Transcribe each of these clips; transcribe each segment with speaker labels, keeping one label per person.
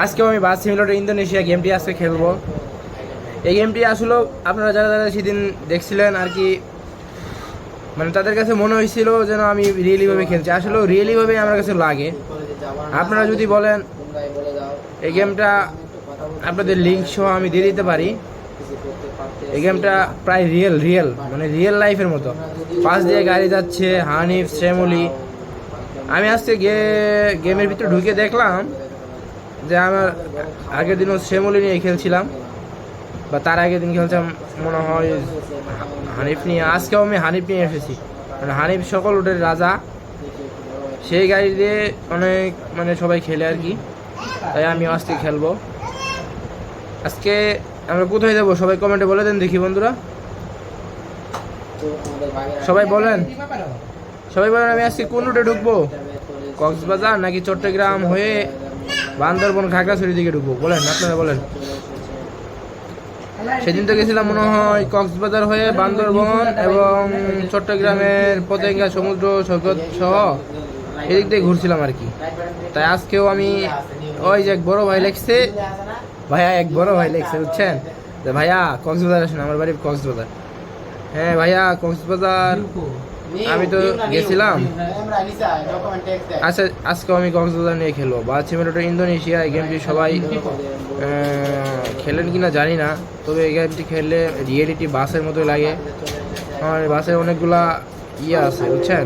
Speaker 1: আজকেও আমি বাস simulator Indonesia গেমটি আজকে খেলব। এই গেমটি আসলে আপনারা যারা যারা সেদিন দেখছিলেন আর কি মানে তাদের কাছে মনে হয়েছিল যেন আমি রিয়েলিভাবে খেলছি। আসলে রিয়েলিভাবে আমার কাছে লাগে। আপনারা যদি বলেন, এই গেমটা আপনাদের লিঙ্ক সহ আমি দিয়ে দিতে পারি। এই গেমটা প্রায় রিয়েল রিয়েল মানে রিয়েল লাইফের মতো। পাশ দিয়ে গাড়ি যাচ্ছে, হানিফ, শ্যামলি। আমি আজকে গেমের ভিতরে ঢুকে দেখলাম যে আমার আগের দিনও শ্যামলি নিয়ে খেলছিলাম, বা তার আগের দিন খেলছিলাম, মনে হয় হানিফ নিয়ে। আজকেও আমি হানিফ নিয়ে এসেছি। মানে হানিফ সকল উঠের রাজা। সেই গাড়ি দিয়ে অনেক মানে সবাই খেলে আর কি। তাই আমি আজকে খেলব। আজকে আমরা কোথায় যাব? সবাই কমেন্টে বলে দেন দেখি বন্ধুরা। সবাই বলেন। সবাই বলেন আমি আজকে কোন রুটে ঢুকবো? কক্সবাজার নাকি চট্টগ্রাম হয়ে বান্দরবন খাগড়াছড়ি দিকে ঢুকবো, বলেন, আপনারা বলেন। সেদিন তো গেছিলাম মনে হয় কক্সবাজার হয়ে বান্দরবন এবং চট্টগ্রামের পতেঙ্গা, সমুদ্র, সৈকত সহ এদিক দিয়ে ঘুরছিলাম আর কি। তাই আজকেও আমি ওই যে এক বড় ভাই লেগছে ভাইয়া এক বড় ভাই লেগছে বুঝছেন? ভাইয়া কক্সবাজার আসেন, আমার বাড়ি কক্সবাজার। হ্যাঁ ভাইয়া কক্সবাজার। আমি তো গেছিলাম আচ্ছা আজকেও আমি কক্সবাজার নিয়ে খেলব বা সিমেন্টো ইন্দোনেশিয়া এই গেমটি সবাই খেলেন কিনা জানি না তবে এই গেমটি খেললে রিয়েলিটি বাসের মতো লাগে আমার বাসের অনেকগুলা ইয়ে আছে বুঝছেন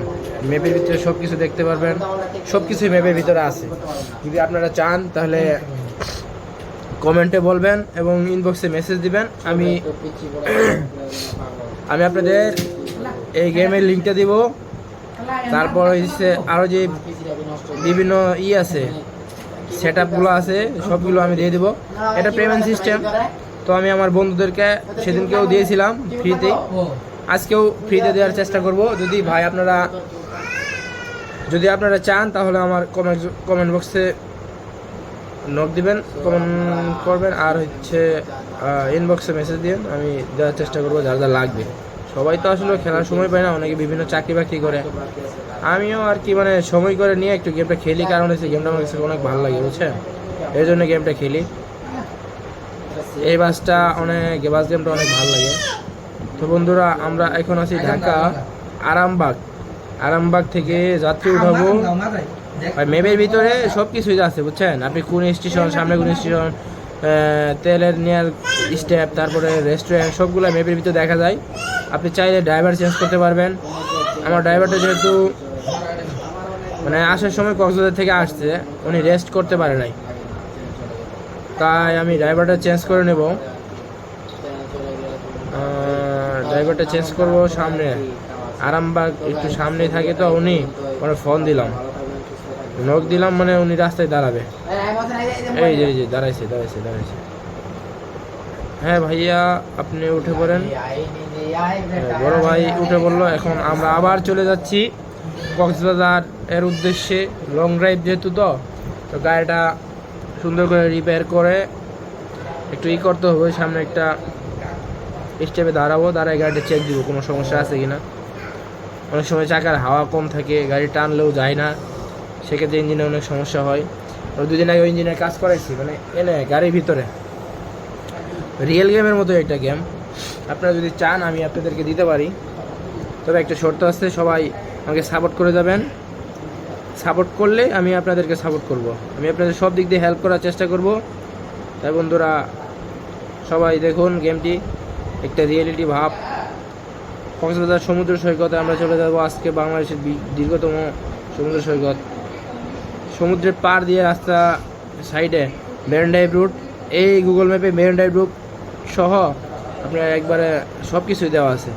Speaker 1: ম্যাপের ভিতরে সব কিছু দেখতে পারবেন সব কিছুই ম্যাপের ভিতরে আছে যদি আপনারা চান তাহলে কমেন্টে বলবেন এবং ইনবক্সে মেসেজ দিবেন আমি আমি আপনাদের এই গেমের লিঙ্কটা দিব। তারপর হচ্ছে আরও যে বিভিন্ন ই আছে সেট আপগুলো আছে, সবগুলো আমি দিয়ে দিব। এটা পেমেন্ট সিস্টেম তো আমি আমার বন্ধুদেরকে সেদিনকেও দিয়েছিলাম ফ্রিতে আজকেও ফ্রিতে দেওয়ার চেষ্টা করব। যদি ভাই আপনারা, যদি আপনারা চান, তাহলে আমার কমেন্ট কমেন্ট বক্সে নক দিবেন কমেন্ট করবেন, আর হচ্ছে ইনবক্সে মেসেজ দিন আমি দেওয়ার চেষ্টা করব, যার যা লাগবে। সবাই তো আসলে খেলার সময় পায় না অনেকে বিভিন্ন চাকরি বাকরি করে। আমিও আর কি মানে সময় করে নিয়ে একটু গেমটা খেলি কারণ হচ্ছে গেমটা আমার কাছে অনেক ভালো লাগে বুঝছেন? এই জন্য গেমটা খেলি। এই বাসটা অনেক বাস গেমটা অনেক ভালো লাগে। তো বন্ধুরা আমরা এখন আছি ঢাকা আরামবাগ। আরামবাগ থেকে যাত্রী উঠাবো। আর ম্যাপের ভিতরে সব কিছুই আছে বুঝছেন? আপনি কোন স্টেশন সামনে কোন স্টেশন তেলের নেয়ার স্টেপ তারপরে রেস্টুরেন্ট সবগুলো ম্যাপের ভিতরে দেখা যায়। আপনি চাইলে ড্রাইভার চেঞ্জ করতে পারবেন। আমার ড্রাইভারটা যেহেতু মানে আসার সময় কক্সবাজার থেকে আসছে, উনি রেস্ট করতে পারে নাই। তাই আমি ড্রাইভারটা চেঞ্জ করে নেব। ড্রাইভারটা চেঞ্জ করব সামনে। আরামবাগ একটু সামনে থাকে তো, উনি মানে ফোন দিলাম। নখ দিলাম মানে উনি রাস্তায় দাঁড়াবে। এই যে এই যে, দাঁড়াইছে দাঁড়াইছে দাঁড়াইছে। হ্যাঁ ভাইয়া আপনি উঠে পড়েন। হ্যাঁ, বড় ভাই উঠে পড়ল এখন আমরা আবার চলে যাচ্ছি কক্সবাজার এর উদ্দেশ্যে। লং ড্রাইভ যেহেতু তো তো গাড়িটা সুন্দর করে রিপেয়ার করে একটু ই করতে হবে সামনে একটা স্টেপে দাঁড়াবো দাঁড়ায় গাড়িটা চেক দিব কোনো সমস্যা আছে কি না অনেক সময় চাকার হাওয়া কম থাকে গাড়ি টানলেও যায় না সেক্ষেত্রে ইঞ্জিনে অনেক সমস্যা হয়। দুদিন আগে ইঞ্জিনের কাজ করাইছি মানে এনে গাড়ির ভিতরে। রিয়েল গেমের মতো একটা গেম আপনারা যদি চান, আমি আপনাদেরকে দিতে পারি। তবে একটা শর্ত আছে, সবাই আমাকে সাপোর্ট করে যাবেন। সাপোর্ট করলে আমি আপনাদেরকে সাপোর্ট করব। আমি আপনাদের সব দিক দিয়ে হেল্প করার চেষ্টা করব। তাই বন্ধুরা, সবাই দেখুন গেমটি একটা রিয়েলিটি ভাব। কক্সবাজার সমুদ্র সৈকতে আমরা চলে যাব আজকে বাংলাদেশের দীর্ঘতম সমুদ্র সৈকত। সমুদ্রের পার দিয়ে রাস্তা সাইডে মেরিন ড্রাইভ রুট এই গুগল ম্যাপে মেরিন ড্রাইভ রুট সহ আপনার একবারে সব কিছুই দেওয়া আছে।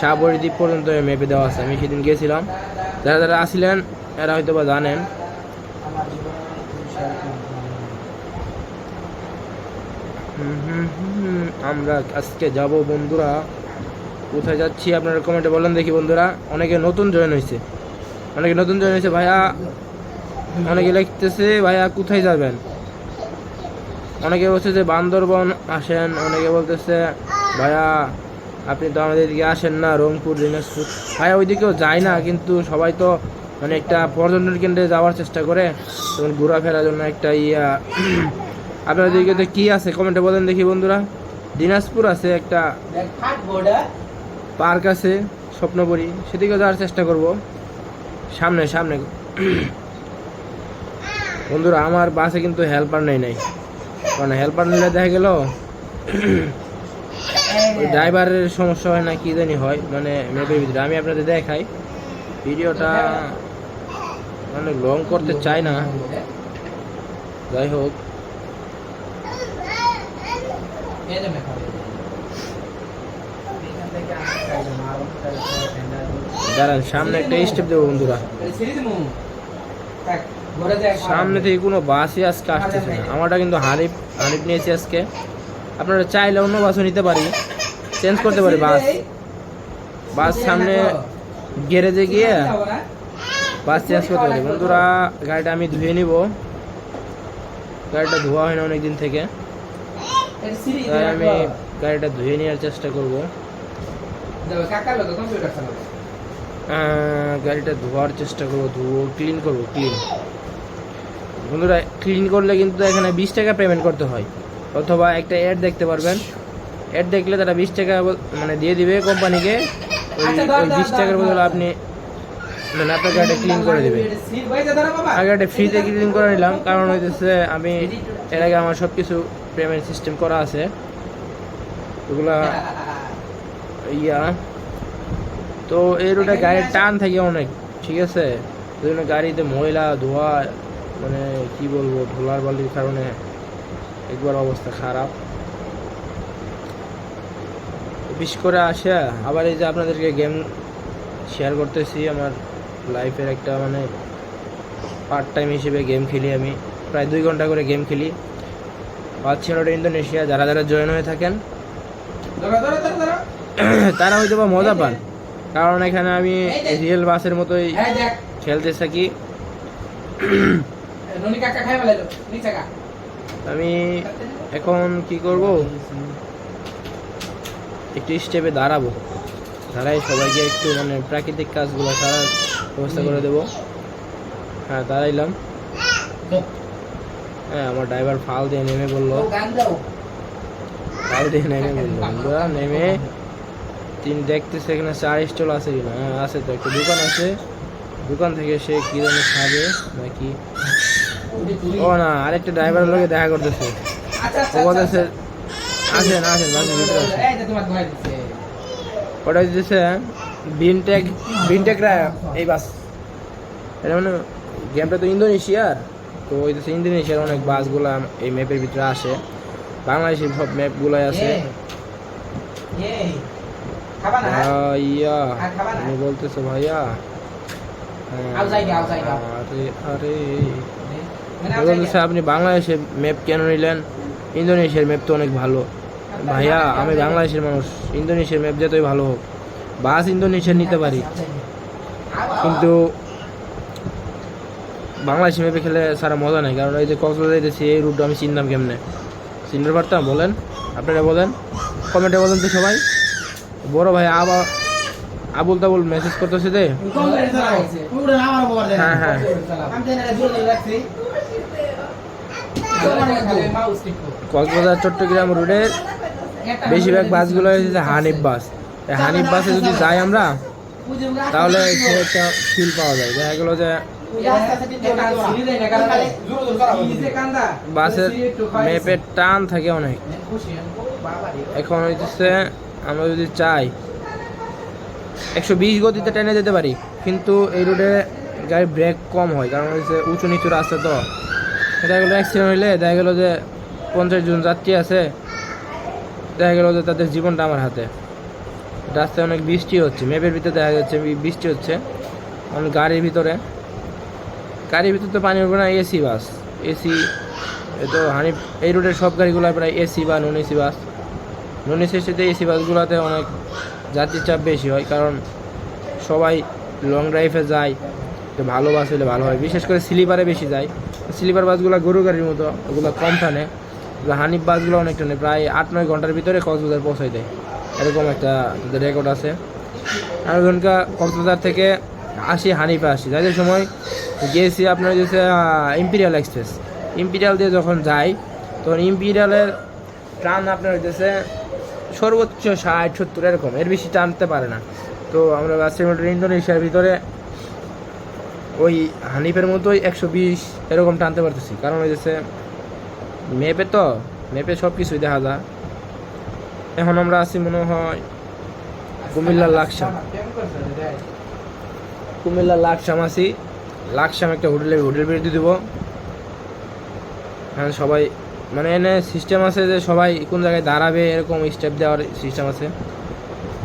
Speaker 1: সাবরি দ্বীপ পর্যন্ত মেপে দেওয়া আছে। আমি সেদিন গিয়েছিলাম। যারা যারা আসিলেন এরা হয়তো বা জানেন আমরা আজকে যাব বন্ধুরা। কোথায় যাচ্ছি আপনারা কমেন্টে বলেন দেখি বন্ধুরা। অনেকে নতুন জয়েন হয়েছে অনেকে নতুন জয়েন হয়েছে ভাইয়া। অনেকে লিখতেছে, ভাইয়া, কোথায় যাবেন? অনেকে বলছে যে বান্দরবন আসেন, অনেকে বলতেছে, ভাইয়া, আপনি তো আমাদের এদিকে আসেন না, রংপুর, দিনাজপুর। ভাইয়া, ওইদিকেও যায় না, কিন্তু সবাই তো মানে একটা পর্যটন কেন্দ্রে যাওয়ার চেষ্টা করে। তখন ঘোরাফেরার জন্য একটা ইয়া। আপনাদের দিকে কি আছে? কমেন্টে বলেন দেখি বন্ধুরা। দিনাজপুর আছে একটা পার্ক আছে, স্বপ্নপুরী। সেদিকে যাওয়ার চেষ্টা করব। সামনে সামনে। বন্ধুরা, আমার বাসে কিন্তু হেল্পার নেই, নাই। কারণ হেল্পার নিলে দেখা গেল ড্রাইভারের সমস্যা হয় না কি জানি হয় মানে ম্যাপের ভিতরে। আমি আপনাদের দেখাই ভিডিওটা মানে লং করতে চাই না। যাই হোক। দাঁড়ান সামনে একটা স্টেপ দেবো বন্ধুরা। সামনে থেকে কোনো বাসই আজকে আসতেছে না। আমারটা কিন্তু হানিফ হানিফ নিয়েছি আজকে। আপনারা চাইলে অন্য বাসও নিতে পারি। চেঞ্জ করতে পারি বাস। বাস সামনে গ্যারেজে গিয়ে বাস চেঞ্জ করতে পারি। বন্ধুরা, গাড়িটা আমি ধুয়ে নিব। গাড়িটা ধোয়া হয় না অনেকদিন থেকে। তাই আমি গাড়িটা ধুয়ে নেওয়ার চেষ্টা করব। গাড়িটা ধোয়ার চেষ্টা করব। ধুবো ক্লিন করব ক্লিন বন্ধুরা ক্লিন করলে কিন্তু এখানে বিশ টাকা পেমেন্ট করতে হয়। অথবা একটা অ্যাড দেখতে পারবেন। অ্যাড দেখলে তারা বিশ টাকা মানে দিয়ে দিবে কোম্পানিকে ওই ওই বিশ টাকার বদলে আপনি মানে আপনার গাড়িটা ক্লিন করে দেবে। আগে একটা ফ্রিতে ক্লিন করে নিলাম। কারণ হইতেছে আমি এর আগে আমার সব কিছু পেমেন্ট সিস্টেম করা আছে। ওগুলা ইয়া। তো এই রোডে গাড়ির টান থাকে অনেক ঠিক আছে? ওই জন্য গাড়িতে ময়লা ধোয়া মানে কি বলব ধোলার বালির কারণে একবার অবস্থা খারাপ। বিশেষ করে আসে আবার এই যে আপনাদেরকে গেম শেয়ার করতেছি আমার লাইফের একটা মানে পার্ট টাইম হিসেবে গেম খেলি আমি। প্রায় দুই ঘণ্টা করে গেম খেলি। ওটা ইন্দোনেশিয়া যারা যারা জয়েন হয়ে থাকেন তারা হয়তো বা মজা পান। কারণ এখানে আমি রিয়েল বাসের মতোই খেলতে থাকি। আমি এখন কি করব? একটু স্টেপে দাঁড়াবো। দাঁড়াই সবাইকে একটু মানে প্রাকৃতিক কাজগুলো সারার ব্যবস্থা করে দেবো। হ্যাঁ দাঁড়াইলাম। হ্যাঁ আমার ড্রাইভার ফাল দিয়ে নেমে বলল। ফাল দিয়ে নেমে বলল বন্ধুরা নেমে তিন দেখতেছে এখানে চার স্টল আছে কিনা? হ্যাঁ আছে তো একটা দোকান আছে। দোকান থেকে সে কী জানি খাবে নাকি ও না আরেকটা ড্রাইভারের লোকে দেখা করতেছে। ও বলতেছে আসেন আসেন বাসের ভিতরে ওটা দিতেছে বিনটেক বিনটেক এই বাস। এটা মানে গেমটা তো ইন্দোনেশিয়ার। তো ওই দেশে ইন্দোনেশিয়ার অনেক বাসগুলো এই ম্যাপের ভিতরে আসে। বাংলাদেশের সব ম্যাপগুলোই আছে ভাইয়া আমি বলতেছো ভাইয়া? হ্যাঁ। আরে আরে। বলতেছে আপনি বাংলাদেশের ম্যাপ কেন নিলেন? ইন্দোনেশিয়ার ম্যাপ তো অনেক ভালো। ভাইয়া আমি বাংলাদেশের মানুষ। ইন্দোনেশিয়ার ম্যাপ যতই ভালো হোক। বাস ইন্দোনেশিয়ার নিতে পারি। কিন্তু বাংলাদেশি ম্যাপে খেলে সারা মজা নেই। কারণ এই যে কক্সবাজার যাইতেছি এই রুটটা আমি চিনতাম কেমনে? চিনতে পারতাম? বলেন। আপনারা বলেন। কমেন্টে বলেন তো সবাই। বড় ভাই আবার আবুল তাবুল মেসেজ করতেছে যে হ্যাঁ হ্যাঁ। কক্সবাজার, চট্টগ্রাম রোডের বেশিরভাগ বাসগুলো হচ্ছে হানিফ বাস। হানিফ বাসে যদি যাই আমরা, তাহলে একটা ফিল পাওয়া যায়। দেখা গেলো যে বাসের ম্যাপের টান থাকে অনেক। এখন হইতেছে আমরা যদি চাই, একশো বিশ গতিতে ট্রেনে যেতে পারি, কিন্তু এই রোডে গাড়ির ব্রেক কম হয়, কারণ হচ্ছে উঁচু নিচু রাস্তা তো। দেখা গেলো অ্যাক্সিডেন্ট হইলে, দেখা গেলো যে পঞ্চাশ জন যাত্রী আছে, দেখা গেলো যে তাদের জীবনটা আমার হাতে। রাস্তায় অনেক বৃষ্টি হচ্ছে, মেপের ভিতরে দেখা যাচ্ছে বৃষ্টি হচ্ছে। কারণ গাড়ির ভিতরে। গাড়ির ভিতরে তো পানি উঠবে না, এসি বাস। এসি তো হানি, এই রুটের সব গাড়িগুলো প্রায় এসি বা নন এসি বাস। নন এসির সাথে এসি বাসগুলোতে অনেক যাত্রীর চাপ বেশি হয়, কারণ সবাই লং ড্রাইভে যায়, তো ভালো বাস হলে ভালো হয়। বিশেষ করে স্লিপারে বেশি যায়। স্লিপার বাসগুলো গরু গাড়ির মতো, ওগুলো কম টানে। হানিফ বাসগুলো অনেক টানে, প্রায় আট নয় ঘণ্টার ভিতরে কক্সবাজার পৌঁছায় দেয়। এরকম একটা তাদের রেকর্ড আছে। আর ওখানকার কক্সবাজার থেকে আসি, হানিফে আসি। যাদের সময় গিয়েছি আপনার হচ্ছে ইম্পিরিয়াল এক্সপ্রেস ইম্পিরিয়াল দিয়ে যখন যাই, তখন ইম্পিরিয়ালের টান আপনার হইতেছে সর্বোচ্চ ষাট, সত্তর, এরকম। এর বেশি টানতে পারে না। তো আমরা বাসের ইন্দোনেশিয়ার ভিতরে ওই হানিফের মতোই একশো বিশ এরকম টানতে পারতেছি। কারণ ওই যে মেপে তো, মেপে সব কিছুই দেখা যায়। এখন আমরা আছি মনে হয় কুমিল্লার লাকসাম। কুমিল্লার লাকসাম আছি। লাকসাম একটা হোটেলে, হোটেল বের দিয়ে দেবো। হ্যাঁ সবাই মানে এনে সিস্টেম আছে যে সবাই কোন জায়গায় দাঁড়াবে এরকম স্টেপ দেওয়ার সিস্টেম আছে।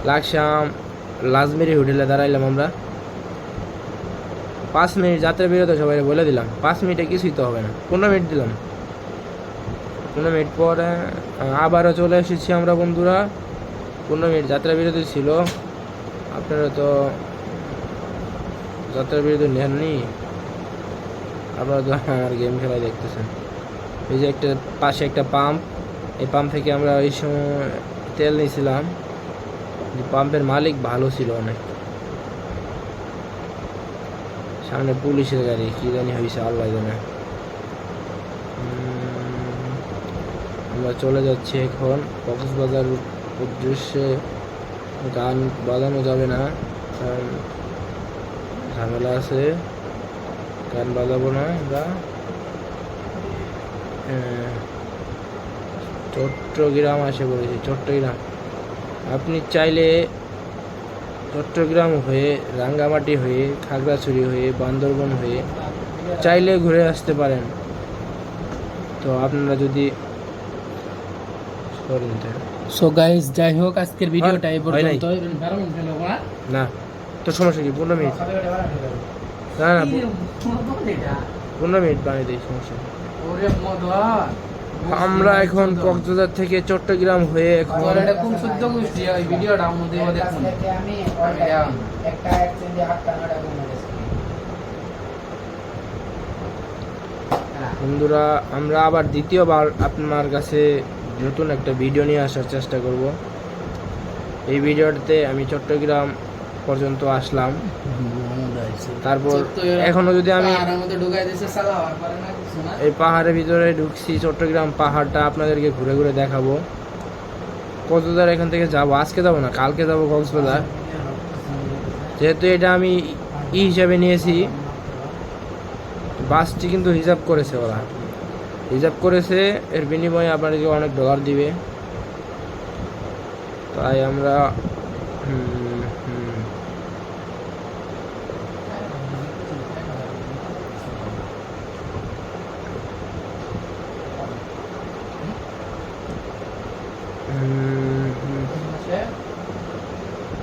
Speaker 1: লাকসাম, লাজমেরি হোটেলে দাঁড়াইলাম আমরা। পাঁচ মিনিট যাত্রা বেরোতে সবাই বলে দিলাম, পাঁচ মিনিটে কিছুই তো হবে না। পনেরো মিনিট দিলাম। পনেরো মিনিট পরে আবারও চলে এসেছি আমরা বন্ধুরা। পনেরো মিনিট যাত্রা বিরতি ছিল। আপনারা তো যাত্রা বিরতি নেননি। আপনারা তো আমার গেম খেলায় দেখতেছেন। এই যে একটা পাশে একটা পাম্প এই পাম্প থেকে আমরা ওই সময় তেল নিয়েছিলাম। পাম্পের মালিক ভালো ছিল অনেক। সামনে পুলিশের গাড়ি কি জানি হয়েছে আল্লাহ জানে। আমরা চলে যাচ্ছি এখন কক্সবাজার উদ্দেশ্যে। গান বাজানো যাবে না কারণ ঝামেলা আছে। গান বাজাবো না আহ, চট্টগ্রাম আসে বলেছি চট্টগ্রাম। আপনি চাইলে চট্টগ্রাম হয়ে রাঙ্গামাটি হয়ে খাগড়াছড়ি হয়ে বান্দরবন হয়ে চাইলে ঘুরে আসতে পারেন। তো আপনারা যদি।
Speaker 2: সো গাইস যাই হোক আজকের ভিডিওটা এই
Speaker 1: হয়
Speaker 2: পর্যন্ত
Speaker 1: না? তো সমস্যা কি? পনেরো মিনিট। না না পনেরো মিনিট? বানিয়ে দিই সমস্যা। আমরা এখন কক্সবাজার থেকে চট্টগ্রাম হয়ে এখন বন্ধুরা আমরা আবার দ্বিতীয়বার আপনার কাছে নতুন একটা ভিডিও নিয়ে আসার চেষ্টা করব। এই ভিডিওটাতে আমি চট্টগ্রাম পর্যন্ত আসলাম। তারপর এখনও যদি আমি এই পাহাড়ের ভিতরে ঢুকছি চট্টগ্রাম পাহাড়টা আপনাদেরকে ঘুরে ঘুরে দেখাবো। কক্সবাজার এখান থেকে যাব। আজকে যাব না কালকে যাব কক্সবাজার। যেহেতু এটা আমি ই হিসাবে নিয়েছি বাসটি কিন্তু রিজার্ভ করেছে ওরা। রিজার্ভ করেছে এর বিনিময়ে আপনাদেরকে অনেক ডলার দিবে। তাই আমরা হুম, হুম, হুম, হুম।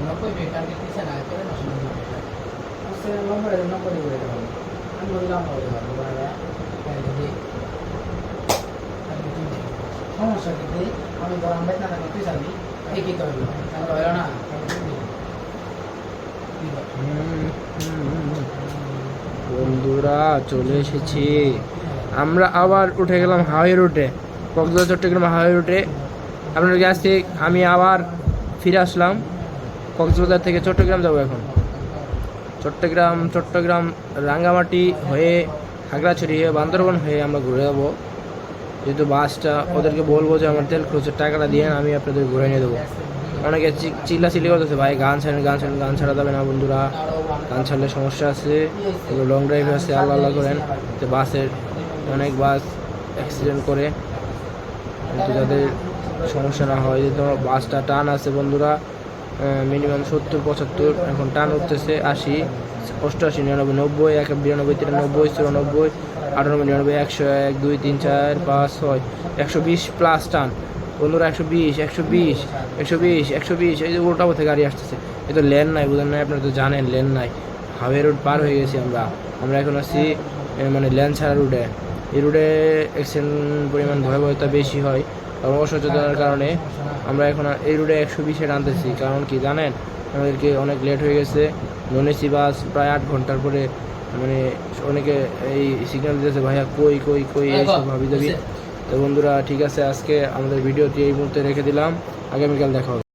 Speaker 2: নব্বই বেকার দিতেছে না করে নশো নব্বই বেকার
Speaker 3: বুঝতে নম্বরে নম্বরে করে দেবো আমি বললাম বলে দেবো বলে যদি
Speaker 1: বন্ধুরা, চলে এসেছি। আমরা আবার উঠে গেলাম হাওয়াই রুটে, কক্সবাজার, চট্টগ্রাম হাওয়াই রুটে। আপনার কাছ থেকে আমি আবার ফিরে আসলাম, কক্সবাজার থেকে চট্টগ্রাম যাব এখন। চট্টগ্রাম চট্টগ্রাম, রাঙ্গামাটি হয়ে, খাগড়াছড়ি হয়ে, বান্দরবন হয়ে আমরা ঘুরে যাব। যেহেতু বাসটা ওদেরকে বলব যে আমার তেল খরচের টাকাটা দিয়ে আমি আপনাদের ঘুরে নিয়ে দেবো। অনেকে চি- চিল্লাচিল্লি করতেছে, ভাই, গান ছাড়েন গান ছাড়েন, গান ছাড়া যাবে না বন্ধুরা। গান ছাড়লে সমস্যা আছে লং ড্রাইভে আছে, আল্লাহ আল্লাহ করেন। যে বাসের অনেক বাস অ্যাক্সিডেন্ট করে। যাদের সমস্যা না হয় যে তোমার বাসটা টান আছে বন্ধুরা মিনিমাম সত্তর, পঁচাত্তর, এখন টান উঠতেছে আশি অষ্টআশি নিরানব্বই, নব্বই, এক, বিরানব্বই, তিরানব্বই, চুরানব্বই, আটানব্বই, নিরানব্বই, একশো এক, দুই, তিন, চার, পাঁচ, ছয়, একশো বিশ প্লাস টান। বন্ধুরা, একশো বিশ একশো বিশ একশো বিশ একশো বিশ, এই যে উল্টা পথে গাড়ি আসতেছে। এই তো লেন নাই, বুঝেন নাই, আপনারা তো জানেন, লেন নাই। হাওয়ে রোড পার হয়ে গেছি আমরা। আমরা এখন আছি মানে লেন ছাড়া রুটে এই রুটে অ্যাক্সিডেন্ট পরিমাণ ভয়াবহতা বেশি হয়। অসচেতনার কারণে আমরা এখন এই রুটে একশো বিশে টানতেছি। কারণ কি জানেন? আমাদেরকে অনেক লেট হয়ে গেছে। নন এসি বাস প্রায় আট ঘণ্টার পরে মানে অনেকে এই সিগন্যাল দিতেছে ভাইয়া কই কই কই? এইসব ভাবি দাবি তো বন্ধুরা ঠিক আছে আজকে আমাদের ভিডিওটি এই মুহূর্তে রেখে দিলাম। আগামীকাল দেখা হবে।